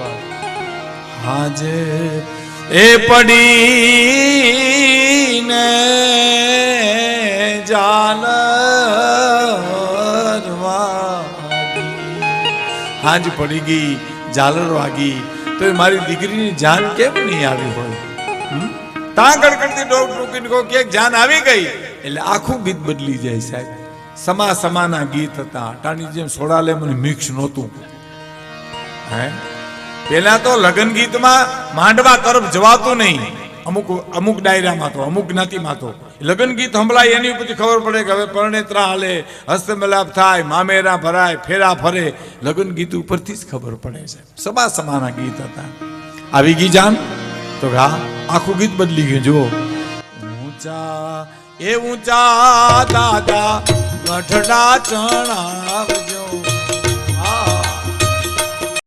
વાત હાજે એ પડી ને જાન હાજ પડી ગઈ ઝાલર વાગી તો મારી દીકરીની જાન કેમ નહીં આવી હોય? તાં કડકડતી ડોક ટૂકીને કહો કે જાન આવી ગઈ. એટલે આખું ગીત બદલી જાય સાહેબ. સમા સમાના ગીત હતા. અટાણી જેમ સોડા લે મને મિક્સ નહોતું. હે? પેલા તો લગ્ન ગીતમાં માંડવા તરફ જવાતું નહીં. અમુક અમુક ડાયરામાં તો, અમુક જ્ઞાતિમાં તો. લગ્ન ગીત સંભળાય એની ઉપરથી ખબર પડે કે હવે પરણેત્રા હાલે, હસ્તમેલાપ થાય, મામેરા ભરાય, ફેરા ફરે. લગ્ન ગીત ઉપરથી જ ખબર પડે છે. સમા સમાના ગીત હતા. આવી ગઈ જાન? તો હા, આખું ગીત બદલી ગયું, જુઓ. ઊંચા, એ ઊંચા દાદા, ગઢડા ચણાવજો